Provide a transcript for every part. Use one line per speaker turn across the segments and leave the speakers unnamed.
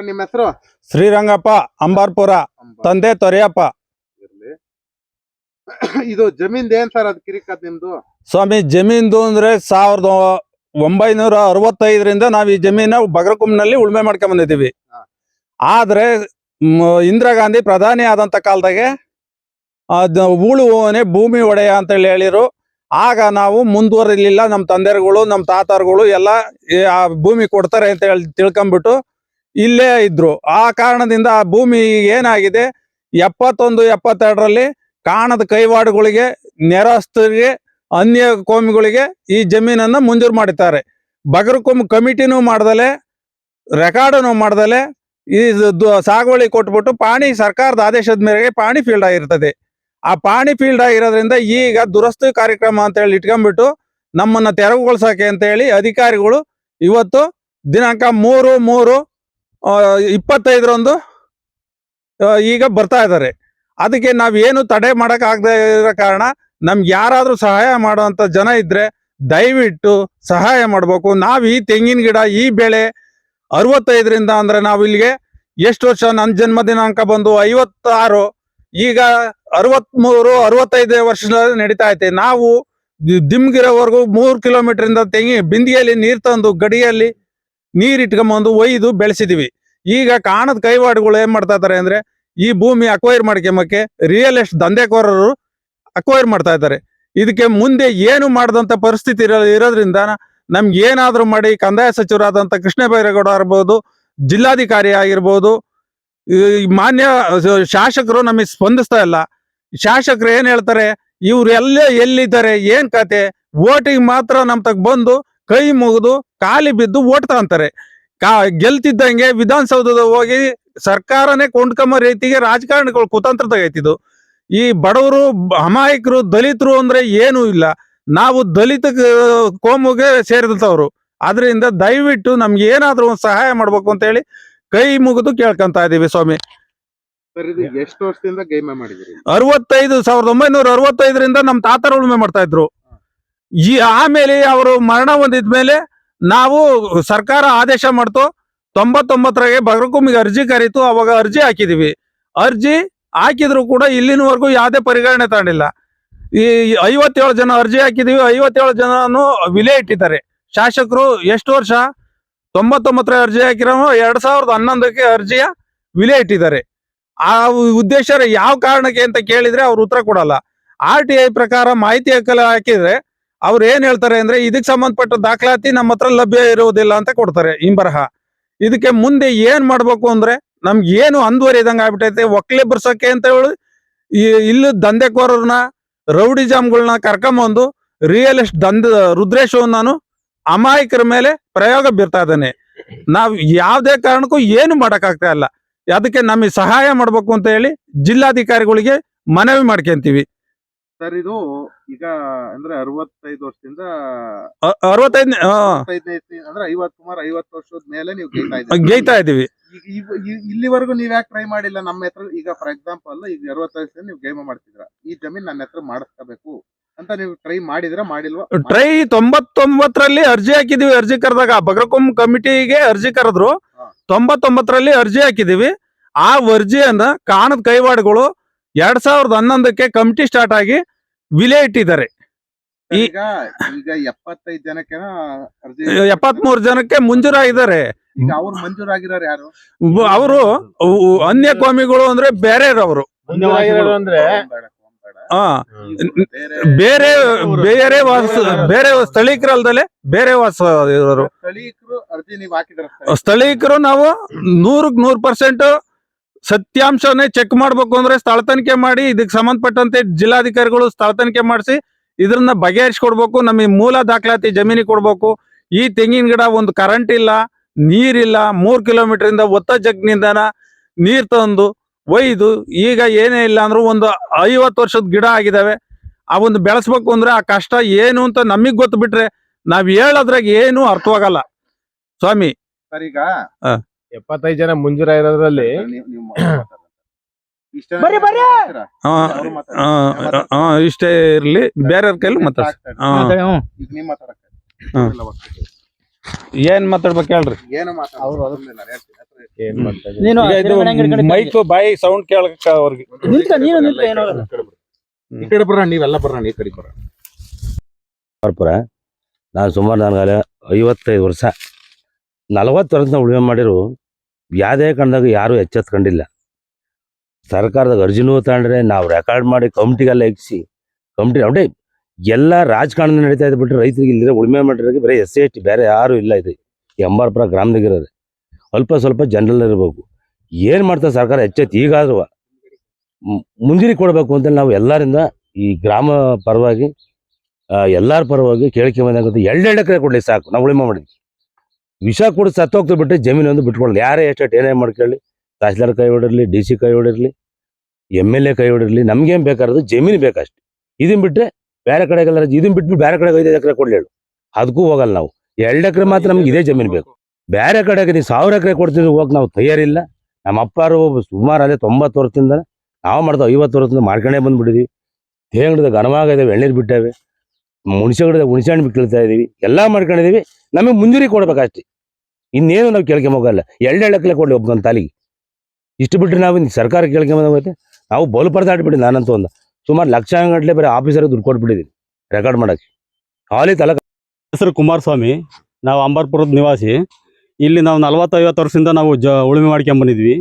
ನಿಮ್ಮ ಹೆಸರು?
ಶ್ರೀರಂಗಪ್ಪ ಅಂಬಾರ್ಪುರ. ತಂದೆ ತೊರೆಯಪ್ಪ.
ಇರ್ಲಿ. ಇದು ಜಮೀನ್ ಏನ್ ಸರ್ ಅದ್ ಕಿರಿಕದ್ ನಿಮ್ದು?
ಸ್ವಾಮಿ ಜಮೀನ್ದು ಅಂದ್ರೆ ಸಾವಿರದ ಒಂಬೈನೂರ ಅರವತ್ತೈದರಿಂದ ನಾವು ಈ ಜಮೀನ ಬಗ್ರಕುಂನಲ್ಲಿ ಉಳುಮೆ ಮಾಡ್ಕೊಂಡ್ ಬಂದಿದ್ದೀವಿ. ಆದ್ರೆ ಮ್, ಇಂದಿರಾ ಗಾಂಧಿ ಪ್ರಧಾನಿ ಆದಂತ ಕಾಲದಾಗೆ ಅದ್ ಉಳುವವನೇ ಭೂಮಿ ಒಡೆಯ ಅಂತೇಳಿ ಹೇಳಿರು. ಆಗ ನಾವು ಮುಂದುವರಿಲಿಲ್ಲ. ನಮ್ಮ ತಂದೆರುಗಳು ನಮ್ಮ ತಾತಾರುಗಳು ಎಲ್ಲ ಈ ಆ ಭೂಮಿ ಕೊಡ್ತಾರೆ ಅಂತ ಹೇಳಿ ತಿಳ್ಕೊಂಬಿಟ್ಟು ಇಲ್ಲೇ ಇದ್ರು. ಆ ಕಾರಣದಿಂದ ಆ ಭೂಮಿ ಏನಾಗಿದೆ? ಎಪ್ಪತ್ತೊಂದು, ಎಪ್ಪತ್ತೆರಡರಲ್ಲಿ ಕಾಣದ ಕೈವಾಡುಗಳಿಗೆ ನೆರಸ್ತರಿಗೆ ಅನ್ಯ ಕೋಮಿಗಳಿಗೆ ಈ ಜಮೀನನ್ನು ಮಂಜೂರು ಮಾಡಿದ್ದಾರೆ. ಬಗರ್ಕೊಮ್ ಕಮಿಟಿನೂ ಮಾಡ್ದಲೆ ರೆಕಾರ್ಡನ್ನು ಮಾಡ್ದಲೆ ಈ ಸಾಗುವಳಿ ಕೊಟ್ಬಿಟ್ಟು ಪಾಣಿ ಸರ್ಕಾರದ ಆದೇಶದ ಮೇರೆಗೆ ಪಾಣಿ ಫೀಲ್ಡ್ ಆಗಿರ್ತದೆ. ಆ ಪಾಣಿ ಫೀಲ್ಡ್ ಆಗಿರೋದ್ರಿಂದ ಈಗ ದುರಸ್ತಿ ಕಾರ್ಯಕ್ರಮ ಅಂತ ಹೇಳಿ ಇಟ್ಕೊಂಡ್ಬಿಟ್ಟು ನಮ್ಮನ್ನ ತೆರವುಗೊಳಿಸೋಕೆ ಅಂತ ಹೇಳಿ ಅಧಿಕಾರಿಗಳು ಇವತ್ತು ದಿನಾಂಕ ಮೂರು ಮೂರು ಇಪ್ಪತ್ತೈದರಂದು ಈಗ ಬರ್ತಾ ಇದ್ದಾರೆ. ಅದಕ್ಕೆ ನಾವೇನು ತಡೆ ಮಾಡಕ್ ಆಗದೆ ಇರೋ ಕಾರಣ ನಮ್ಗೆ ಯಾರಾದರೂ ಸಹಾಯ ಮಾಡುವಂತ ಜನ ಇದ್ರೆ ದಯವಿಟ್ಟು ಸಹಾಯ ಮಾಡ್ಬೇಕು. ನಾವು ಈ ತೆಂಗಿನ ಗಿಡ, ಈ ಬೆಳೆ ಅರವತ್ತೈದರಿಂದ ಅಂದ್ರೆ ನಾವು ಇಲ್ಲಿಗೆ ಎಷ್ಟು ವರ್ಷ ನನ್ನ ಜನ್ಮ ದಿನಾಂಕ ಬಂದು ಐವತ್ತಾರು, ಈಗ ಅರವತ್ಮೂರು, ಅರವತ್ತೈದು ವರ್ಷ ನಡೀತಾ ಐತೆ. ನಾವು ದಿಮ್ಗಿರೋವರೆಗೂ ಮೂರು ಕಿಲೋಮೀಟರ್ ಇಂದ ತೆಂಗಿ ಬಿಂದಿಗೆಯಲ್ಲಿ ನೀರ್ ತಂದು ಗಡಿಯಲ್ಲಿ ನೀರ್ ಇಟ್ಕೊಂಬಂದು ಒಯ್ದು ಬೆಳೆಸಿದೀವಿ. ಈಗ ಕಾಣದ ಕೈವಾಡುಗಳು ಏನ್ ಮಾಡ್ತಾ ಇದಾರೆ ಅಂದ್ರೆ ಈ ಭೂಮಿ ಅಕ್ವೈರ್ ಮಾಡ್ಕೊಂಬಕ್ಕೆ ರಿಯಲ್ ಎಸ್ಟ್ ದಂಧೆಕೋರರು ಅಕ್ವೈರ್ ಮಾಡ್ತಾ ಇದ್ದಾರೆ ಇದಕ್ಕೆ ಮುಂದೆ ಏನು ಮಾಡದಂತ ಪರಿಸ್ಥಿತಿ ಇರೋ ಇರೋದ್ರಿಂದ ನಮ್ಗೆ ಏನಾದ್ರೂ ಮಾಡಿ ಕಂದಾಯ ಸಚಿವರಾದಂತ ಕೃಷ್ಣ ಬೈರೇಗೌಡ ಆಗಿರ್ಬೋದು ಜಿಲ್ಲಾಧಿಕಾರಿ ಆಗಿರ್ಬೋದು ಮಾನ್ಯ ಶಾಸಕರು ನಮಗೆ ಸ್ಪಂದಿಸ್ತಾ ಇಲ್ಲ. ಶಾಸಕರು ಏನ್ ಹೇಳ್ತಾರೆ ಇವ್ರು ಎಲ್ಲ ಎಲ್ಲಿದ್ದಾರೆ, ಏನ್ ಕತೆ ಓಟಿಗೆ ಮಾತ್ರ ನಮ್ ತಗ ಬಂದು ಕೈ ಮುಗಿದು ಕಾಲಿ ಬಿದ್ದು ಓಟ್ ತಗೊಂತಾರೆ ಕಾ ಗೆಲ್ತಿದ್ದಂಗೆ ವಿಧಾನಸೌಧದ ಹೋಗಿ ಸರ್ಕಾರನೇ ಕೊಂಡ್ಕೊಂಬ ರೀತಿಗೆ ರಾಜಕಾರಣಿಗಳು ಕುತಂತ್ರ ತೆಗೈತಿದ್ದು ಈ ಬಡವರು ಅಮಾಯಕರು ದಲಿತರು ಅಂದ್ರೆ ಏನೂ ಇಲ್ಲ. ನಾವು ದಲಿತ ಕೋಮುಗೆ ಸೇರಿದಂಥವ್ರು ಆದ್ರಿಂದ ದಯವಿಟ್ಟು ನಮ್ಗೆ ಏನಾದ್ರೂ ಒಂದು ಸಹಾಯ ಮಾಡ್ಬೇಕು ಅಂತ ಹೇಳಿ ಕೈ ಮುಗಿದು ಕೇಳ್ಕೊಂತ ಇದೀವಿ ಸ್ವಾಮಿ.
ಎಷ್ಟು ವರ್ಷದಿಂದ
ಅರವತ್ತೈದು ಸಾವಿರದ ಒಂಬೈನೂರ ಅರವತ್ತೈದರಿಂದ ನಮ್ಮ ತಾತರ ಉಳುಮೆ ಮಾಡ್ತಾ ಇದ್ರು. ಈ ಆಮೇಲೆ ಅವರು ಮರಣ ಹೊಂದಿದ ಮೇಲೆ ನಾವು ಸರ್ಕಾರ ಆದೇಶ ಮಾಡ್ತು, ತೊಂಬತ್ತೊಂಬತ್ತರಾಗೆ ಬಗರಕುಮಿಗೆ ಅರ್ಜಿ ಕರೀತು, ಅವಾಗ ಅರ್ಜಿ ಹಾಕಿದೀವಿ. ಅರ್ಜಿ ಹಾಕಿದ್ರು ಕೂಡ ಇಲ್ಲಿನವರೆಗೂ ಯಾವುದೇ ಪರಿಗಣನೆ ತಗೊಂಡಿಲ್ಲ. ಈ ಐವತ್ತೇಳು ಜನ ಅರ್ಜಿ ಹಾಕಿದೀವಿ, ಐವತ್ತೇಳು ಜನನು ವಿಲೆ ಇಟ್ಟಿದ್ದಾರೆ. ಶಾಸಕರು ಎಷ್ಟು ವರ್ಷ? ತೊಂಬತ್ತೊಂಬತ್ತರ ಅರ್ಜಿ ಹಾಕಿರೋ ಎರಡ್ ಸಾವಿರದ ಹನ್ನೊಂದಕ್ಕೆ ಅರ್ಜಿಯ ವಿಲೆ ಇಟ್ಟಿದ್ದಾರೆ. ಆ ಉದ್ದೇಶ ಯಾವ ಕಾರಣಕ್ಕೆ ಅಂತ ಕೇಳಿದ್ರೆ ಅವ್ರು ಉತ್ತರ ಕೊಡಲ್ಲ. ಆರ್ ಪ್ರಕಾರ ಮಾಹಿತಿ ಹಾಕಲು ಹಾಕಿದ್ರೆ ಅವ್ರು ಏನ್ ಹೇಳ್ತಾರೆ ಅಂದ್ರೆ ಇದಕ್ಕೆ ಸಂಬಂಧಪಟ್ಟ ದಾಖಲಾತಿ ನಮ್ಮ ಹತ್ರ ಲಭ್ಯ ಇರುವುದಿಲ್ಲ ಅಂತ ಕೊಡ್ತಾರೆ ಇಂಬರಹ ಇದಕ್ಕೆ ಮುಂದೆ ಏನ್ ಮಾಡ್ಬೇಕು ಅಂದ್ರೆ, ನಮ್ಗೆ ಏನು ಅಂದುವರಿದಂಗೆ ಆಗ್ಬಿಟ್ಟೈತೆ ಒಕ್ಲೆ ಬರ್ಸೋಕೆ ಅಂತ ಹೇಳಿ ಈ ಇಲ್ಲಿ ದಂಧೆಕೋರನ್ನ ರೌಡಿಜಾಮ್ಗಳನ್ನ ಕರ್ಕೊಂಬಂದು ರಿಯಲ್ ಎಸ್ಟ್ ದಂಧ ರುದ್ರೇಶವನ್ನು ಅಮಾಯಕರ ಮೇಲೆ ಪ್ರಯೋಗ ಬೀರ್ತಾ ಇದ್ದಾನೆ. ನಾವು ಯಾವುದೇ ಕಾರಣಕ್ಕೂ ಏನು ಮಾಡಕ್ ಆಗ್ತಾ ಇಲ್ಲ. ಅದಕ್ಕೆ ನಮಗೆ ಸಹಾಯ ಮಾಡ್ಬೇಕು ಅಂತ ಹೇಳಿ ಜಿಲ್ಲಾಧಿಕಾರಿಗಳಿಗೆ ಮನವಿ ಮಾಡ್ಕೊಂತೀವಿ.
ಸರ್ ಇದು ಈಗ ಅಂದ್ರೆ ಅರವತ್ತೈದು ವರ್ಷದಿಂದ
ಅರವತ್ತೈದನೇ
ಇಸ್ವಿ- ಅಂದ್ರೆ ಐವತ್ ಸುಮಾರು ಐವತ್ತು ವರ್ಷದ ಮೇಲೆ ನೀವು ಗೇಯ್ತಾ
ಇದೀವಿ
ಇಲ್ಲಿವರೆಗೂ ನೀವ್ ಯಾಕೆ ಟ್ರೈ ಮಾಡಿಲ್ಲ? ನಮ್ಮ ಹತ್ರ ಈಗ ಫಾರ್ ಎಕ್ಸಾಂಪಲ್ ಈಗ ಅರವತ್ತೈದು ವರ್ಷದಿಂದ ನೀವು ಗೇಮ ಮಾಡ್ತಿದ್ರ ಈ ಜಮೀನ್ ನನ್ನ ಹತ್ರ ಮಾಡಿಸ್ಕೋಬೇಕು ಅಂತ ನೀವು ಟ್ರೈ ಮಾಡಿದ್ರ ಮಾಡಿಲ್ವಾ?
ಟ್ರೈ ತೊಂಬತ್ತೊಂಬತ್ತರಲ್ಲಿ ಅರ್ಜಿ ಹಾಕಿದೀವಿ ಅರ್ಜಿ ಕರೆದಾಗ. ಬಗ್ರಕುಂ ಕಮಿಟಿಗೆ ಅರ್ಜಿ ಕರೆದ್ರು. ತೊಂಬತ್ತೊಂಬತ್ತರಲ್ಲಿ ಅರ್ಜಿ ಹಾಕಿದೀವಿ ಆ ಅರ್ಜಿಯನ್ನ ಕಾಣದ ಕೈವಾಡಗಳು ಎರಡ್ ಸಾವಿರದ ಹನ್ನೊಂದಕ್ಕೆ ಕಮಿಟಿ ಸ್ಟಾರ್ಟ್ ಆಗಿ ವಿಲೆ ಇಟ್ಟಿದ್ದಾರೆ.
ಈಗ ಈಗ ಎಪ್ಪತ್ತೈದು ಜನಕ್ಕೆ ಅರ್ಜಿ
ಎಪ್ಪತ್ಮೂರು ಜನಕ್ಕೆ ಮಂಜೂರಾಗಿದ್ದಾರೆ
ಈಗ ಅವ್ರು ಮಂಜೂರಾಗಿರೋರು ಯಾರು?
ಅವರು ಅನ್ಯ ಕೋಮಿಗಳು ಅಂದ್ರೆ ಬೇರೆ
ಅವರು ಅಂದ್ರೆ
ಬೇರೆ
ಬೇರೆ ಬೇರೆ ವಾಸ ಬೇರೆ ಸ್ಥಳೀಕರಲ್ದಲೆ ಬೇರೆ ವಾಸ ಇರೋರು.
ಸ್ಥಳೀಕರು ಅರ್ಜಿ ನೀವು ಹಾಕಿದ್ರ
ಸ್ಥಳೀಕರು ನಾವು ನೂರಕ್ ನೂರ್ ಪರ್ಸೆಂಟ್ ಸತ್ಯಾಂಶನೇ ಚೆಕ್ ಮಾಡ್ಬೇಕು ಅಂದ್ರೆ ಸ್ಥಳ ತನಿಖೆ ಮಾಡಿ ಇದಕ್ಕೆ ಸಂಬಂಧಪಟ್ಟಂತೆ ಜಿಲ್ಲಾಧಿಕಾರಿಗಳು ಸ್ಥಳ ತನಿಖೆ ಮಾಡಿಸಿ ಬಗೆಹರಿಸಿ ಬಗೆಹರಿಸ್ಕೊಡ್ಬೇಕು ನಮಗೆ ಮೂಲ ದಾಖಲಾತಿ ಜಮೀನಿಗೆ ಕೊಡ್ಬೇಕು. ಈ ತೆಂಗಿನ ಗಿಡ ಒಂದು ಕರೆಂಟ್ ಇಲ್ಲ ನೀರಿಲ್ಲ ಮೂರ್ ಕಿಲೋಮೀಟರ್ ಇಂದ ಒತ್ತ ಜಗ್ನಿಂದನ ನೀರ್ ತಂದು ಒಯ್ದು ಈಗ ಏನೇ ಇಲ್ಲ ಅಂದ್ರೂ ಒಂದು ಐವತ್ತು ವರ್ಷದ ಗಿಡ ಆಗಿದಾವೆ. ಒಂದು ಬೆಳೆಸ್ಬೇಕು ಅಂದ್ರೆ ಆ ಕಷ್ಟ ಏನು ಅಂತ ನಮಗ್ ಗೊತ್ತು ಬಿಟ್ರೆ ನಾವ್ ಹೇಳೋದ್ರಾಗ ಏನು ಅರ್ಥವಾಗಲ್ಲ. ಸ್ವಾಮಿ.
ಸರಿಗ
ಎಪ್ಪತ್ತೈದು ಜನ
ಮುಂಜೂರ ಇರೋದ್ರಲ್ಲಿ
ಬರ್ರಿ, ಬರ್ರಿ.
ಇಷ್ಟೇ ಇರ್ಲಿ ಬೇರೆಯವ್ರ ಕೈಲಿ ಮಾತಾಡ್ಸಿ. ಏನ್ ಮಾತಾಡ್ಬೇಕು ಹೇಳ್ರಿ?
ನೀನು
ಈಗ ಇದು ಮೈಕ್ ಬಾಯಿ ಸೌಂಡ್ ಕೇಳಕ ಅವ್ರಿಗೆ.
ನಿಂತ ನೀನು ನಿಂತ
ಈ ಕಡೆ ನೀವೆಲ್ಲ ಈ ಕಡೆ
ಪುರ ನಾನು ಸುಮಾರು ನನಗೆ ಐವತ್ತೈದು ವರ್ಷ ನಲವತ್ತು ವರ್ಷ ಉಳುಮೆ ಮಾಡಿರು ಯಾವುದೇ ಕಣದಾಗ ಯಾರೂ ಎಚ್ಚೆತ್ಕೊಂಡಿಲ್ಲ. ಸರ್ಕಾರದಾಗ ಅರ್ಜಿನೂ ತಗೊಂಡ್ರೆ ನಾವು ರೆಕಾರ್ಡ್ ಮಾಡಿ ಕಮಿಟಿಗೆಲ್ಲ ಎಗ್ಸಿ ಕಮಿಟಿ ಅಂದ್ರೆ ಎಲ್ಲ ರಾಜಕಾರಣ ನಡೀತಾ ಇದೆ ಬಿಟ್ಟರೆ ರೈತರಿಗೆ ಇಲ್ಲಿರೋ ಉಳುಮೆ ಮಾಡಿರೋಕೆ ಬರೀ ಎಸ್ ಸಿ ಎಸ್ ಟಿ ಬೇರೆ ಯಾರೂ ಇಲ್ಲ ಇದು. ಎಂಬಾರ್ಪುರ ಗ್ರಾಮದಾಗಿರೋದು ಅಲ್ಪ ಸ್ವಲ್ಪ ಜನರಲ್ ಇರಬೇಕು. ಏನು ಮಾಡ್ತಾರೆ ಸರ್ಕಾರ ಎಚ್ಚೆತ್ತು ಈಗಾದ್ರೂ ಮುಂದಿನ ಕೊಡಬೇಕು ಅಂತ ನಾವು ಎಲ್ಲರಿಂದ ಈ ಗ್ರಾಮ ಪರವಾಗಿ ಎಲ್ಲರ ಪರವಾಗಿ ಕೇಳಿಕೆ ಬಂದಾಗುತ್ತೆ ಎರಡೆರಡು ಎಕರೆ ಕೊಡ್ಲಿ ಸಾಕು. ನಾವು ಉಳಿಮೆ ಮಾಡಿದ್ವಿ. ವಿಷ ಕೊಡಿ ಸತ್ತೋಗ್ತು ಬಿಟ್ಟರೆ ಜಮೀನು ಒಂದು ಬಿಟ್ಕೊಳ್ಳಿ ಯಾರೇ ಎಷ್ಟೇ ಏನೇ ಮಾಡ್ಕೊಳ್ಳಿ, ತಹಸೀಲ್ದಾರ್ ಕೈ ಹೊಡಿರಲಿ, ಡಿ ಸಿ ಕೈ ಹೊಡಿರಲಿ, ಎಂ ಎಲ್ ಎ ಕೈ ಹೊಡಿರಲಿ, ನಮ್ಗೇನು ಬೇಕಾರದು ಜಮೀನು ಬೇಕಷ್ಟೆ. ಇದನ್ನು ಬಿಟ್ಟರೆ ಬೇರೆ ಕಡೆಗೆಲ್ಲ ಇದನ್ನು ಬಿಟ್ಬಿಟ್ಟು ಬೇರೆ ಕಡೆಗೆ ಐದು ಎಕರೆ ಕೊಡಲಿ ಅದಕ್ಕೂ ಹೋಗಲ್ಲ ನಾವು. ಎರಡು ಎಕರೆ ಮಾತ್ರ ನಮ್ಗೆ ಇದೇ ಜಮೀನು ಬೇಕು. ಬೇರೆ ಕಡೆಗೆ ನೀವು ಸಾವಿರ ಎಕರೆ ಕೊಡ್ತೀವಿ ಹೋಗಿ ನಾವು ತಯಾರಿಲ್ಲ. ನಮ್ಮ ಅಪ್ಪಾರು ಸುಮಾರು ಅದೇ ತೊಂಬತ್ತು ವರ್ಷದಿಂದ, ನಾವು ಮಾಡ್ತಾವೆ ಐವತ್ತು ವರ್ಷದಿಂದ ಮಾಡ್ಕೊಂಡೇ ಬಂದ್ಬಿಟ್ಟಿದ್ವಿ. ತೇಂಗಡದ ಘನವಾಗಿದ್ದಾವೆ ಎಳ್ನೀರು ಬಿಟ್ಟಾವೆ. ಹುಣಸೆ ಗಿಡದ ಹುಣಸೆ ಹಣ್ಣು ಕೀಳ್ತಾ ಇದ್ದೀವಿ ಎಲ್ಲ ಮಾಡ್ಕೊಂಡಿದ್ದೀವಿ ನಮಗೆ ಮುಂಜೂರಿ ಕೊಡ್ಬೇಕಷ್ಟೇ. ಇನ್ನೇನು ನಾವು ಕೇಳ್ಕೊಂಬೋಗಲ್ಲ ಎರಡು ಎಳಕಲೆ ಕೊಡ್ಲಿ ಒಬ್ಬೊಂದು ತಾಲಿಗೆ. ಇಷ್ಟು ಬಿಟ್ಟರೆ ನಾವು ಸರ್ಕಾರ ಮತ್ತೆ? ನಾವು ಬಲು ಪರದಾಡ್ಬಿಡಿ ನಾನಂತೂ ಒಂದು. ಸುಮಾರು ಲಕ್ಷ ಗಂಟಲೆ ಬರೀ ಆಫೀಸರ್ಗೆ ದುಡ್ಡು ಕೊಟ್ಬಿಟ್ಟಿದ್ದೀನಿ ರೆಕಾರ್ಡ್ ಮಾಡೋಕ್ಕೆ. ಹಾಲಿ ತಲಕ
ಹೆಸರು ಕುಮಾರಸ್ವಾಮಿ, ನಾವು ಅಂಬರ್ಪುರದ ನಿವಾಸಿ. ಇಲ್ಲಿ ನಾವು ನಲವತ್ತೈವತ್ತು ವರ್ಷದಿಂದ ನಾವು ಜ ಉಳುಮೆ ಮಾಡ್ಕೊಂಡ್ ಬಂದಿದ್ವಿ.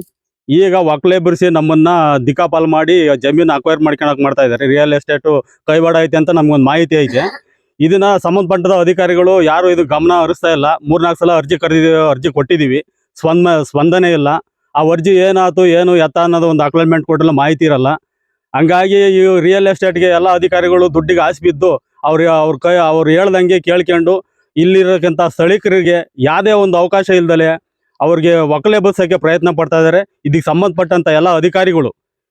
ಈಗ ಒಕ್ಕಲೆ ಬಿಡಿಸಿ ನಮ್ಮನ್ನ ದಿಕ್ಕಾಪಾಲ್ ಮಾಡಿ ಜಮೀನು ಅಕ್ವೈರ್ ಮಾಡ್ಕೊಳಕ್ ಮಾಡ್ತಾ ಇದ್ದಾರೆ. ರಿಯಲ್ ಎಸ್ಟೇಟು ಕೈವಾಡ ಐತೆ ಅಂತ ನಮ್ಗೊಂದು ಮಾಹಿತಿ ಐತೆ. ಇದನ್ನ ಸಂಬಂಧಪಟ್ಟದ ಅಧಿಕಾರಿಗಳು ಯಾರು ಇದು ಗಮನ ಹರಿಸ್ತಾ ಇಲ್ಲ. ಮೂರ್ನಾಲ್ಕು ಸಲ ಅರ್ಜಿ ಕರೆದಿದ್ದೀವಿ, ಅರ್ಜಿ ಕೊಟ್ಟಿದ್ದೀವಿ. ಸ್ಪಂದ, ಸ್ಪಂದನೆ ಇಲ್ಲ. ಆ ಅರ್ಜಿ ಏನಾಯ್ತು, ಏನು ಎತ್ತ ಅನ್ನೋದು ಒಂದು ಅಕ್ಲೈನ್ಮೆಂಟ್ ಕೊಟ್ಟಿಲ್ಲ, ಮಾಹಿತಿ ಇರಲ್ಲ. ಹಂಗಾಗಿ ಈ ರಿಯಲ್ ಎಸ್ಟೇಟ್ಗೆ ಎಲ್ಲ ಅಧಿಕಾರಿಗಳು ದುಡ್ಡಿಗೆ ಆಸೆ ಬಿದ್ದು ಅವ್ರ ಅವ್ರ ಕೈ, ಅವ್ರು ಹೇಳ್ದಂಗೆ ಕೇಳ್ಕೊಂಡು ಇಲ್ಲಿರೋಕ್ಕಂಥ ಸ್ಥಳೀಕರಿಗೆ ಯಾವುದೇ ಒಂದು ಅವಕಾಶ ಇಲ್ದಲೆ ಅವ್ರಿಗೆ ಒಕ್ಕಲೆ ಬಸಕ್ಕೆ ಪ್ರಯತ್ನ ಪಡ್ತಾ ಇದ್ದಾರೆ. ಇದಕ್ಕೆ ಸಂಬಂಧಪಟ್ಟಂತ ಎಲ್ಲ ಅಧಿಕಾರಿಗಳು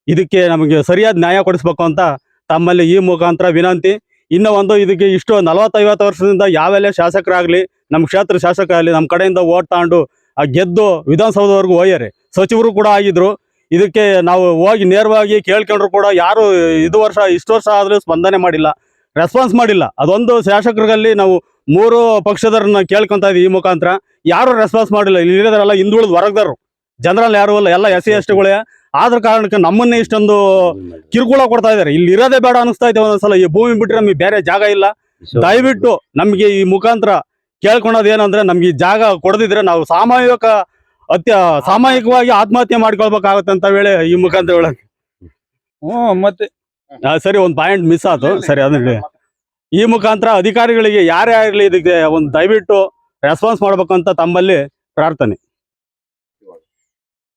ಇದಕ್ಕೆ ನಮಗೆ ಸರಿಯಾದ ನ್ಯಾಯ ಕೊಡಿಸ್ಬೇಕು ಅಂತ ತಮ್ಮಲ್ಲಿ ಈ ಮುಖಾಂತರ ವಿನಂತಿ. ಇನ್ನು ಒಂದು ಇದಕ್ಕೆ ಇಷ್ಟು ನಲವತ್ತೈವತ್ತು ವರ್ಷದಿಂದ ಯಾವೆಲ್ಲ ಶಾಸಕರಾಗಲಿ, ನಮ್ಮ ಕ್ಷೇತ್ರ ಶಾಸಕರಾಗಲಿ, ನಮ್ಮ ಕಡೆಯಿಂದ ಓಟ್ ತಗೊಂಡು, ಆ, ಗೆದ್ದು ವಿಧಾನಸೌಧವರೆಗೂ ಹೋಗ್ಯಾರೆ ಸಚಿವರು ಕೂಡ ಆಗಿದ್ರು. ಇದಕ್ಕೆ ನಾವು ಹೋಗಿ ನೇರವಾಗಿ ಕೇಳ್ಕೊಂಡ್ರು ಕೂಡ ಯಾರು ಇದು ವರ್ಷ, ಇಷ್ಟು ವರ್ಷ ಆದರೂ ಸ್ಪಂದನೆ ಮಾಡಿಲ್ಲ. ರೆಸ್ಪಾನ್ಸ್ ಮಾಡಿಲ್ಲ. ಅದೊಂದು ಶಾಸಕರಲ್ಲಿ ನಾವು ಮೂರು ಪಕ್ಷದವ್ರನ್ನ ಕೇಳ್ಕೊತ ಇದ್ವಿ ಈ ಮುಖಾಂತರ. ಯಾರು ರೆಸ್ಪಾನ್ಸ್ ಮಾಡಿಲ್ಲ. ಇಲ್ಲಿ ಇರೋದ್ರೆಲ್ಲ ಹಿಂದುಳಿದ ವರ್ಗದವರು. ಜನರಲ್ ಯಾರು ಅಲ್ಲ ಎಲ್ಲ ಎಸ್ ಸಿ, ಎಸ್ ಟಿಗಳೇ ಆದ್ರ ಕಾರಣಕ್ಕೆ ನಮ್ಮನ್ನೇ ಇಷ್ಟೊಂದು ಕಿರುಕುಳ ಕೊಡ್ತಾ ಇದ್ದಾರೆ. ಇಲ್ಲಿ ಇರೋದೇ ಬೇಡ ಅನಿಸ್ತಾ ಇದೆ ಒಂದೊಂದ್ಸಲ ಈ ಭೂಮಿ ಬಿಟ್ರೆ ನಮಗೆ ಬೇರೆ ಜಾಗ ಇಲ್ಲ. ದಯವಿಟ್ಟು ನಮಗೆ ಈ ಮುಖಾಂತರ ಕೇಳ್ಕೊಳೋದು ಏನಂದ್ರೆ ನಮ್ಗೆ ಈ ಜಾಗ ಕೊಡದಿದ್ರೆ ನಾವು ಸಾಮಾಜಿಕ ಅತ್ಯ ಸಾಮೂಹಿಕವಾಗಿ ಆತ್ಮಹತ್ಯೆ ಮಾಡ್ಕೊಳ್ಬೇಕಾಗತ್ತೆ ಅಂತ ವೇಳೆ ಈ ಮುಖಾಂತರ ಹೇಳಕ್
ಮತ್ತೆ?
ಸರಿ ಒಂದ್ ಪಾಯಿಂಟ್ ಮಿಸ್ ಆಯ್ತು. ಸರಿ ಅದನ್ನ ಈ ಮುಖಾಂತರ ಅಧಿಕಾರಿಗಳಿಗೆ ಯಾರೇ ಆಗಿರ್ಲಿ ಇದಕ್ಕೆ ಒಂದು ದಯವಿಟ್ಟು ರೆಸ್ಪಾನ್ಸ್ ಮಾಡ್ಬೇಕಂತ ಅಂತ ತಮ್ಮಲ್ಲಿ ಪ್ರಾರ್ಥನೆ.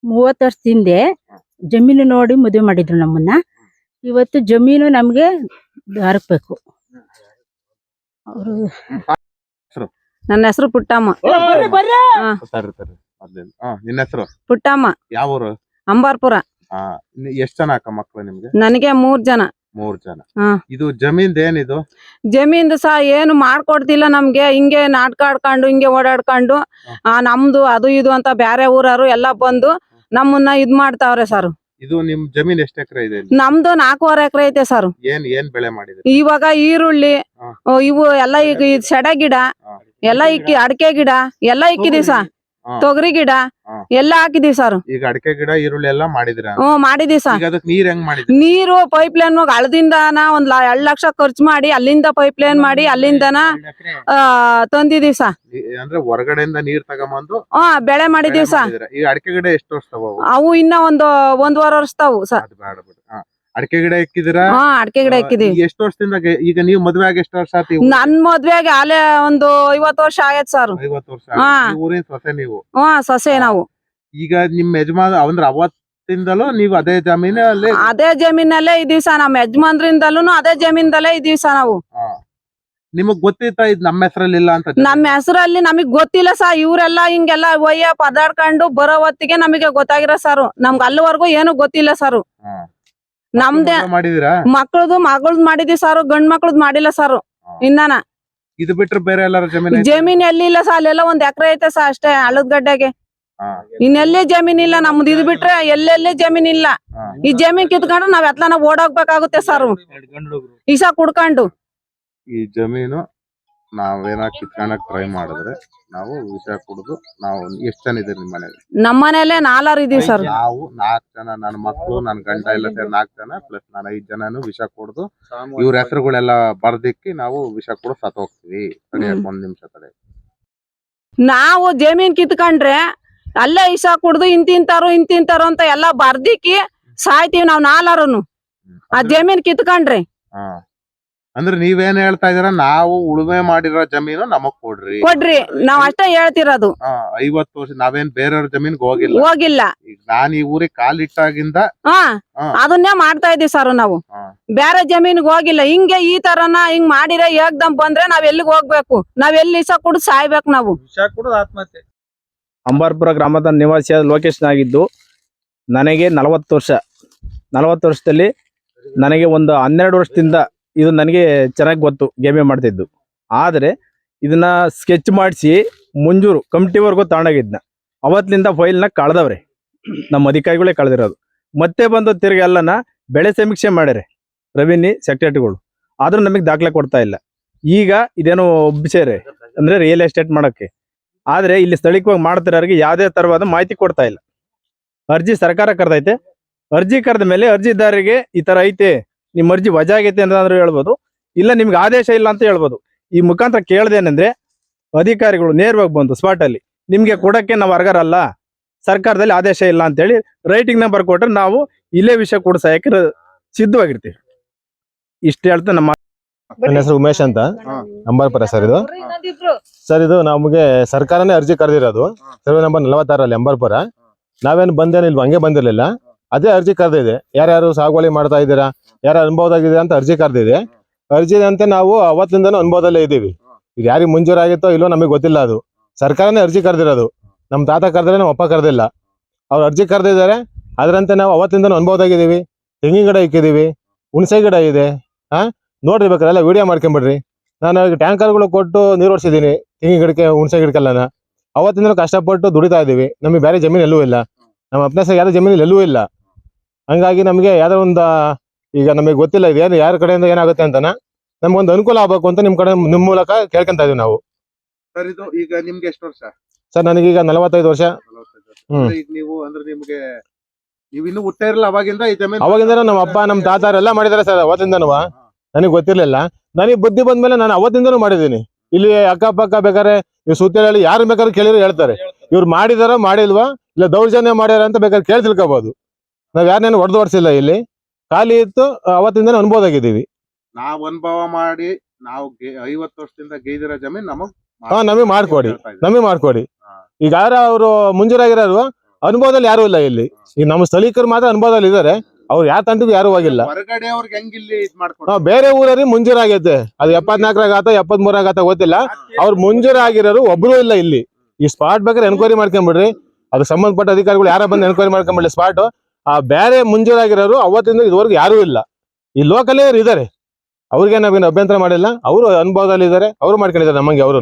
ಮೂವತ್ತು ವರ್ಷದ ಹಿಂದೆ ಜಮೀನು ನೋಡಿ ಮದುವೆ ಮಾಡಿದ್ರು ನಮ್ಮನ್ನ. ಇವತ್ತು ಜಮೀನು ನಮ್ಗೆ ಹರಕ್ಬೇಕು. ಅವರು
ನನ್ನ ಹೆಸರು ಪುಟ್ಟಮ್ಮ.
ನಿನ್ನ ಹೆಸರು?
ಪುಟ್ಟಮ್ಮ.
ಯಾವ ಊರು
ಅಂಬಾರ್ಪುರ
ಎಷ್ಟ್ ಜನ ಅಕ್ಕ ಮಕ್ಕಳು ನಿಮ್ಗೆ?
ನನಗೆ ಮೂರ್ ಜನ.
ಮೂರ್ ಜನ. ಇದು ಜಮೀನ್ದ ಏನಿದು?
ಜಮೀನ್ದು ಸಹ ಏನು ಮಾಡ್ಕೊಡ್ತಿಲ್ಲ ನಮ್ಗೆ. ಹಿಂಗೆ ನಾಟಕ ಆಡ್ಕೊಂಡು ಹಿಂಗೆ ಓಡಾಡ್ಕೊಂಡು ಆ ನಮ್ದು ಅದು ಇದು ಅಂತ ಬ್ಯಾರೆ ಊರವರು ಎಲ್ಲ ಬಂದು ನಮ್ಮನ್ನ ಇದ್ ಮಾಡ್ತಾವ್ರೆ ಸರ್
ಇದು ನಿಮ್ ಜಮೀನ್ ಎಷ್ಟ್ ಎಕರೆ ಇದೆ ಇಲ್ಲಿ?
ನಮ್ದು ನಾಲ್ಕೂವರೆ ಎಕರೆ ಐತೆ ಸರ್
ಏನ್ ಏನ್ ಬೆಳೆ ಮಾಡಿದ್ರಿ
ಇವಾಗ ಈರುಳ್ಳಿ
ಹಾ.
ಇವು ಎಲ್ಲ ಈಗ ಈ ಸೆಡ ಗಿಡ
ಹಾ.
ಎಲ್ಲ ಇಕ್ಕಿ ಅಡಕೆ ಗಿಡ ಎಲ್ಲ ಇಕ್ಕಿದೀವಿ ಸರ್. ತೊಗರಿ ಗಿಡ
ಎಲ್ಲಾ
ಎಲ್ಲ ಹಾಕಿದೀವಿ ಸರ್.
ಈಗ ಅಡಕೆ ಗಿಡ ಈರುಳ್ಳಿ ಎಲ್ಲಾ ಮಾಡಿದ್ರ
ಹ್ಮ್ ಮಾಡಿದೀವಿ ಸರ್.
ಈಗ ಅದಕ್ ನೀರ್ ಹೆಂಗ್ ಮಾಡಿದ್ರಿ
ನೀರು ಪೈಪ್ ಲೈನ್ ಹಳದಿಂದಾನ ಒಂದ್ ಲ- ಎರಡ್ ಲಕ್ಷ ಖರ್ಚು ಮಾಡಿ ಅಲ್ಲಿಂದ ಪೈಪ್ ಲೈನ್ ಮಾಡಿ ಅಲ್ಲಿಂದನ ಆ, ತಂದಿದೀವಿ ಸಾ
ಈ- ಅಂದ್ರೆ ಹೊರಗಡೆಯಿಂದ ನೀರ್ ತಗೊಂಬಂದು
ಹಾ ಬೆಳೆ ಮಾಡಿದೀವಿ
ಸರ್. ಈಗ ಅಡಕೆ ಗಿಡ ಎಷ್ಟು ವರ್ಷ ಅವು?
ಇನ್ನ ಒಂದು ಒಂದೂವರೆ ವಾರ ವರ್ಷ
ಸರ್. ಬೇಡ ಬಿಡು. ಹಾ. ಅಡಿಕೆ ಗಿಡ ಇಕ್ಕಿದಿರ
ಹಾ ಅಡಿಕೆ ಗಿಡ ಇಕ್ಕಿದೀವಿ
ಎಷ್ಟು ವರ್ಷದಿಂದ ಗೆ- ಈಗ ನೀವು ಮದ್ವೆ ಆಗಿ ಎಷ್ಟು ವರ್ಷ ಆತಿ
ನನ್ ಮದ್ವೆಗೆ ಆಲೆ ಒಂದು ಐವತ್ತು ವರ್ಷ ಆಗೈತ್ ಸರ್.
ಐವತ್ತು ವರ್ಷ
ಹಾ.
ಈ ಊರಿನ ಸೊಸೆ ನೀವು?
ಹಾ ಸೊಸೆ ನಾವು.
ಈಗ ನಿಮ್ ಯಜಮಾನ ಅಂದ್ರೆ ಅವತ್ತಿಂದಲೂ ನೀವು ಅದೇ ಜಮೀನಲ್ಲಿ
ಅದೇ ಜಮೀನಲ್ಲೇ ಇದೀವಿ ಸರ್ ನಮ್ಮ ಯಜಮಾನ್ರಿಂದಲೂ ಅದೇ ಜಮೀನ್ದಲ್ಲೇ ಇದೀವಿ ಸರ್ ನಾವು.
ಹಾ. ನಿಮಗ್ ಗೊತ್ತಿತ್ತಾ ಇದ್ ನಮ್ಮ ಹೆಸರಲ್ಲಿ ಇಲ್ಲ ಅಂತ
ನಮ್ಮ ಹೆಸರಲ್ಲಿ ನಮಗ್ ಗೊತ್ತಿಲ್ಲ ಸರ್. ಇವ್ರೆಲ್ಲ ಹಿಂಗೆಲ್ಲ ಒಯ್ಯ ಪದಾಡ್ಕೊಂಡು ಬರೋ ಹೊತ್ತಿಗೆ ನಮಗೆ ಗೊತ್ತಾಗಿರೋ ಸರ್. ನಮ್ಗೆ ಅಲ್ಲಿವರೆಗೂ ಏನು ಗೊತ್ತಿಲ್ಲ ಸರ್.
ಹಾ.
ನಮ್ದೇ
ಮಾಡಿದಿರಾ?
ಮಕ್ಳದು ಮಗಳದ್ ಮಾಡಿದಿ ಸಾರು ಗಂಡ್ ಮಕ್ಳದ್ ಮಾಡಿಲ್ಲ ಸಾರು ಇನ್ನಾನ.
ಇದು ಬಿಟ್ರೆ ಬೇರೆ ಎಲ್ಲಾರು ಜಮೀನ್
ಎಲ್ಲಿ ಇಲ್ಲ ಸಾ ಅಲ್ಲೆಲ್ಲ ಒಂದ್ ಎಕರೆ ಐತೆ ಸಾ ಅಷ್ಟೇ ಹಳ್ಳದ ಗಡ್ಡೆಗೆ. ಇನ್ನೆಲ್ಲಿ ಜಮೀನ್ ಇಲ್ಲ ನಮ್ದು ಇದು ಬಿಟ್ರೆ ಎಲ್ಲೆಲ್ಲಿ ಜಮೀನ್ ಇಲ್ಲ. ಈ ಜಮೀನ್ ಕಿತ್ಕೊಂಡು ನಾವ್ ಎತ್ಲಾನ ಓಡೋಗ್ಬೇಕಾಗುತ್ತೆ ಸರ್. ಈಸ ಕುಡ್ಕೊಂಡು.
ಈ ಜಮೀನು ನಾವೇನ ಕಿತ್ಕೊಳಕ್ ಟ್ರೈ ಮಾಡಿದ್ರೆ ನಾವು ವಿಷ ಕುಡಿದು. ನಾವು ಎಷ್ಟು ಜನ ಇದ್ದೀರಿ ನಿಮ್ಮ ಮನೇಲಿ?
ನಮ್ಮ ಮನೇಲೆ ನಾಲ್ವರು ಇದೀವಿ ಸರ್.
ನಾವು ನಾಲ್ಕು ಜನ ನನ್ನ ಮಕ್ಕಳು ನನ್ನ ಗಂಡ ಇಲ್ಲ ಸೇರಿ ನಾಲ್ಕು ಜನ ಪ್ಲಸ್ ನಾನು ಐದು ಜನನು ವಿಷ ಕುಡ್ದು. ಇವ್ರ ಹೆಸರುಗಳೆಲ್ಲ ಬರ್ದಿಕ್ಕಿ ನಾವು ವಿಷ ಕುಡಿದು ಸತ್ ಹೋಗ್ತೀವಿ. ಒಂದ್ ನಿಮಿಷ ತಡೆ.
ನಾವು ಜಮೀನ್ ಕಿತ್ಕೊಂಡ್ರೆ ಅಲ್ಲೇ ಇಸ ಕುಡ್ದು ಇಂತಿಂತಾರು ಇಂತಿಂತಾರು ಅಂತ ಎಲ್ಲಾ ಬರ್ದಿಕ್ಕಿ ಸಾಯ್ತೀವಿ ನಾವ್ ನಾಲ್ವರುನು ಆ ಜಮೀನ್ ಕಿತ್ಕೊಂಡ್ರೆ.
ಹಾ. ಅಂದ್ರೆ ನೀವೇನ್ ಹೇಳ್ತಾ ಇದೀರ ನಾವು ಉಳುಮೆ ಮಾಡಿರೋ ಜಮೀನು ನಮಗ್ ಕೊಡ್ರಿ.
ಕೊಡ್ರಿ. ನಾವ್ ಅಷ್ಟೇ ಹೇಳ್ತಿರೋದು.
ಹಾ ಐವತ್ತು ವರ್ಷ ನಾವೇನ್ ಬೇರೆಯವ್ರ ಜಮೀನ್ ಹೋಗಿಲ್ಲ.
ಹೋಗಿಲ್ಲ.
ಈಗ ನಾನ್ ಈ ಊರಿಗೆ ಕಾಲಿಟ್ಟಾಗಿಂದ
ಹಾ
ಹಾ.
ಅದನ್ನೇ ಮಾಡ್ತಾ ಇದೀವಿ ಸರ್ ನಾವು.
ಹಾ.
ಬೇರೆ ಜಮೀನ್ ಹೋಗಿಲ್ಲ. ಹಿಂಗೆ ಈ ತರನ ಹಿಂಗ್ ಮಾಡಿದ್ರೆ ಏಕ್ದಮ್ ಬಂದ್ರೆ ನಾವ್ ಎಲ್ಲಿಗ್ ಹೋಗ್ಬೇಕು? ನಾವ್ ಎಲ್ಲಿ ಸಹ ಕುಡ್ದು ಸಾಯ್ಬೇಕು ನಾವು?
ವಿಷ ಕುಡಿದು ಆತ್ಮಹತ್ಯೆ.
ಅಂಬಾರ್ಪುರ ಗ್ರಾಮದ ನಿವಾಸಿಯ ಲೋಕೇಶ್ ಆಗಿದ್ದು ನನಗೆ ನಲವತ್ತು ವರ್ಷ. ನಲವತ್ತು ವರ್ಷದಲ್ಲಿ ನನಗೆ ಒಂದು ಹನ್ನೆರಡು ವರ್ಷದಿಂದ ಇದು ನನಗೆ ಚೆನ್ನಾಗಿ ಗೊತ್ತು ಗೇಮೆ ಮಾಡ್ತಿದ್ದು. ಆದರೆ ಇದನ್ನ ಸ್ಕೆಚ್ ಮಾಡಿಸಿ ಮುಂಜೂರು ಕಮಿಟಿವರೆಗೂ ತಗೊಂಡೋಗಿದ್ನ. ಅವತ್ತಿನಿಂದ ಫೈಲ್ನ ಕಳೆದವ್ರೆ. ನಮ್ಮ ಅಧಿಕಾರಿಗಳೇ ಕಳೆದಿರೋದು. ಮತ್ತೆ ಬಂದು ತಿರ್ಗಿ ಎಲ್ಲನ ಬೆಳೆ ಸಮೀಕ್ಷೆ ಮಾಡ್ಯಾರೆ ರೆವಿನ್ಯೂ ಸೆಕ್ರೆಟರಿಗಳು ಆದರೂ ನಮಗೆ ದಾಖಲೆ ಕೊಡ್ತಾ ಇಲ್ಲ. ಈಗ ಇದೇನೋ ಒಬ್ಬಿಸ್ಯಾರೆ ಅಂದರೆ ರಿಯಲ್ ಎಸ್ಟೇಟ್ ಮಾಡೋಕ್ಕೆ. ಆದರೆ ಇಲ್ಲಿ ಸ್ಥಳೀಯವಾಗಿ ಮಾಡ್ತಿರೋರಿಗೆ ಯಾವುದೇ ತರವಾದ ಮಾಹಿತಿ ಕೊಡ್ತಾ ಇಲ್ಲ. ಅರ್ಜಿ ಸರ್ಕಾರ ಕರೆದೈತೆ. ಅರ್ಜಿ ಕರೆದ ಮೇಲೆ ಅರ್ಜಿದಾರರಿಗೆ ಈ ಥರ ಐತೆ. ನಿಮ್ಮ ಅರ್ಜಿ ವಜಾ ಆಗೈತೆ ಅಂತಂದ್ರೆ ಹೇಳ್ಬೋದು. ಇಲ್ಲ ನಿಮ್ಗೆ ಆದೇಶ ಇಲ್ಲ ಅಂತ ಹೇಳ್ಬೋದು. ಈ ಮುಖಾಂತರ ಕೇಳ್ದೇನೆಂದ್ರೆ ಅಧಿಕಾರಿಗಳು ನೇರವಾಗಿ ಬಂದು ಸ್ಪಾಟ್ ಅಲ್ಲಿ ನಿಮ್ಗೆ ಕೊಡಕ್ಕೆ ನಾವು ಅರ್ಗರಲ್ಲ ಸರ್ಕಾರದಲ್ಲಿ ಆದೇಶ ಇಲ್ಲ ಅಂತೇಳಿ ರೈಟಿಂಗ್ ನಂಬರ್ ಕೊಟ್ರೆ ನಾವು ಇಲ್ಲೇ ವಿಷಯ ಕೂಡ ಸಹಾಯಕ್ಕೆ ಸಿದ್ಧವಾಗಿರ್ತೀವಿ. ಇಷ್ಟು ಹೇಳ್ತಾ ನಮ್ಮ
ನನ್ನ ಹೆಸರು ಉಮೇಶ್ ಅಂತ.
ನಂಬರ್
ಅಂಬಾರ್ಪುರ ಸರ್ ಇದು. ಸರ್ ಇದು ನಮಗೆ ಸರ್ಕಾರನೇ ಅರ್ಜಿ ಕರೆದಿರೋದು. ಸರ್ವೆ ನಂಬರ್ ನಲವತ್ತಾರಲ್ಲಿ ಅಂಬಾರ್ಪುರ ನಾವೇನು ಬಂದೇನು ಇಲ್ಲಿ ಹಂಗೆ ಬಂದಿರಲಿಲ್ಲ. ಅದೇ ಅರ್ಜಿ ಕರೆದಿದೆ. ಯಾರ್ಯಾರು ಸಾಗುವಳಿ ಮಾಡ್ತಾ ಇದ್ದೀರಾ ಯಾರು ಅನುಭವದಾಗಿದೆ ಅಂತ ಅರ್ಜಿ ಕರೆದಿದೆ. ಅರ್ಜಿ ಅಂತೆ ನಾವು ಅವತ್ತಿಂದನೂ ಅನುಭವದಲ್ಲೇ ಇದ್ದೀವಿ. ಇದು ಯಾರಿಗೆ ಮುಂಜೂರಾಗಿತ್ತೋ ಇಲ್ಲೋ ನಮಗೆ ಗೊತ್ತಿಲ್ಲ ಅದು. ಸರ್ಕಾರನೇ ಅರ್ಜಿ ಕರೆದಿರೋದು. ನಮ್ಮ ತಾತ ಕರೆದ್ರೆ ನಮ್ಮ ಅಪ್ಪ ಕರೆದಿಲ್ಲ. ಅವ್ರು ಅರ್ಜಿ ಕರೆದಿದ್ದಾರೆ, ಅದರಂತೆ ನಾವು ಅವತ್ತಿಂದನೂ ಅನುಭವದಾಗಿದ್ದೀವಿ. ತೆಂಗಿನ ಗಿಡ ಇಕ್ಕಿದ್ದೀವಿ, ಹುಣಸೆ ಗಿಡ ಇದೆ ಹಾ ನೋಡ್ರಿ ಎಲ್ಲ ವಿಡಿಯೋ ಮಾಡ್ಕೊಂಬಿಡ್ರಿ. ನಾನು ಈಗ ಟ್ಯಾಂಕರ್ಗಳು ಕೊಟ್ಟು ನೀರು ಓಡಿಸಿದ್ದೀನಿ ತೆಂಗಿನ ಗಿಡಕ್ಕೆ, ಹುಣಸೆ ಗಿಡಕ್ಕೆಲ್ಲನ. ಅವತ್ತಿಂದ ಕಷ್ಟಪಟ್ಟು ದುಡಿತಾ ಇದ್ದೀವಿ. ನಮಗೆ ಬೇರೆ ಜಮೀನು ಎಲ್ಲೂ ಇಲ್ಲ. ನಮ್ಮ ಅಪ್ನಾಸ ಯಾರ ಜಮೀನಲ್ಲಿ ಜಮೀನು ಎಲ್ಲೂ ಇಲ್ಲ. ಹಂಗಾಗಿ ನಮಗೆ ಯಾವ್ದೋ ಒಂದು ಈಗ ನಮಗೆ ಗೊತ್ತಿಲ್ಲ ಇದೆ ಯಾರ ಕಡೆಯಿಂದ ಏನಾಗುತ್ತೆ ಅಂತನ ನಮ್ಗೊಂದು ಅನುಕೂಲ ಆಗ್ಬೇಕು ಅಂತ ನಿಮ್ ಕಡೆ ನಿಮ್ ಮೂಲಕ ಕೇಳ್ಕೊಂತ ಇದೀವಿ ನಾವು.
ಸರ್ ಇದು ಈಗ ನಿಮ್ಗೆ ಎಷ್ಟು ವರ್ಷ?
ಸರ್ ನನಗೆ ನಲವತ್ತೈದು ವರ್ಷ.
ನಲವತ್ತೈದು ವರ್ಷ.
ಹ್ಮ್.
ಅಂದ್ರೆ ಈಗ ನೀವು ಅಂದ್ರೆ ನಿಮ್ಗೆ ನೀವು ಇನ್ನು ಹುಟ್ಟ ಇರಲ್ಲ ಅವಾಗಿಂದ ಈ ಜಮೀನ್
ಅವಾಗಿಂದ ನಮ್ಮ ಅಪ್ಪ ನಮ್ಮ ತಾತ ಎಲ್ಲ ಮಾಡಿದಾರೆ ಸರ್ ಅವತ್ತಿಂದನು. ನನಗೆ ಗೊತ್ತಿರ್ಲಿಲ್ಲ. ನನಗೆ ಬುದ್ಧಿ ಬಂದ್ಮೇಲೆ ನಾನು ಅವತ್ತಿಂದನೂ ಮಾಡಿದ್ದೀನಿ. ಇಲ್ಲಿ ಅಕ್ಕಪಕ್ಕ ಬೇಕಾದ್ರೆ ಈ ಸುತ್ತಲಲ್ಲಿ ಯಾರು ಬೇಕಾದ್ರೆ ಕೇಳಿದ್ರು ಹೇಳ್ತಾರೆ. ಇವ್ರು ಮಾಡಿದಾರ ಮಾಡಿಲ್ವಾ ಇಲ್ಲ ದೌರ್ಜನ್ಯ ಮಾಡ್ಯಾರ ಅಂತ ಬೇಕಾದ್ರೆ ಕೇಳಿ ತಿಳ್ಕೊಬಹುದು ನಾವ್ ಯಾರನ್ನೇನು ಹೊಡೆದು ಹೊಡ್ಸಿಲ್ಲ ಇಲ್ಲಿ. ಖಾಲಿ ಇತ್ತು ಅವತ್ತಿಂದ ಅನ್ಬೋದಾಗಿದ್ದೀವಿ.
ನಾವ್ ಅನುಭವ ಮಾಡಿ ನಾವು ಐವತ್ತು ವರ್ಷದಿಂದ ಗೇದಿರೋ ಜಮೀನ್ ನಮಗ್
ಹಾ, ನಮಗ್ ಮಾಡ್ಕೊಡಿ. ನಮಗೆ ಮಾಡ್ಕೊಡಿ. ಈಗ ಯಾರ ಅವರು ಮುಂಜೂರಾಗಿರೋರು ಅನುಭವದಲ್ಲಿ ಯಾರು ಇಲ್ಲ ಇಲ್ಲಿ. ಈಗ ನಮ್ಮ ಸ್ಥಳೀಕರು ಮಾತ್ರ ಅನುಭವದಲ್ಲಿ ಇದಾರೆ. ಅವ್ರು ಯಾರ ತಂಡಕ್ಕೂ ಯಾರು ಹೋಗಿಲ್ಲ.
ಹೊರಗಡೆ ಅವ್ರಿಗೆ ಹೆಂಗ್ ಇಲ್ಲಿ ಇದ್
ನಾವು ಬೇರೆ ಊರಲ್ಲಿ ಮುಂಜೂರಾಗೈತೆ. ಅದು ಎಪ್ಪತ್ನಾಲ್ಕರಾಗ ಆತ ಎಪ್ಪತ್ ಮೂರಾಗ ಗೊತ್ತಿಲ್ಲ. ಅವ್ರು ಮುಂಜೂರಾಗಿರೋರು ಒಬ್ರು ಇಲ್ಲ ಇಲ್ಲಿ. ಈ ಸ್ಪಾಟ್ ಬೇಕಾದ್ರೆ ಎನ್ಕ್ವೈರಿ ಮಾಡ್ಕೊಂಬಿಡ್ರಿ. ಅದಕ್ಕೆ ಸಂಬಂಧಪಟ್ಟ ಅಧಿಕಾರಿಗಳು ಯಾರ ಬಂದು ಎನ್ಕ್ವೈರಿ ಮಾಡ್ಕೊಂಬಿಡ್ಲಿ ಸ್ಪಾಟ್ ಆ ಬೇರೆ ಮುಂಜೂರಾಗಿರೋರು ಅವತ್ತಿಂದ ಇದುವರೆಗೂ ಯಾರೂ ಇಲ್ಲ. ಈ ಲೋಕಲೇ ಇದ್ದಾರೆ ಅವ್ರಿಗೆ ನಾವೇನು ಅಭ್ಯಂತರ ಮಾಡಿಲ್ಲ. ಅವರು ಅನುಭವದಲ್ಲಿ ಇದಾರೆ ಅವರು ಮಾಡ್ಕೊಂಡಿದ್ದಾರೆ ನಮ್ಮಂಗೆ ಅವರು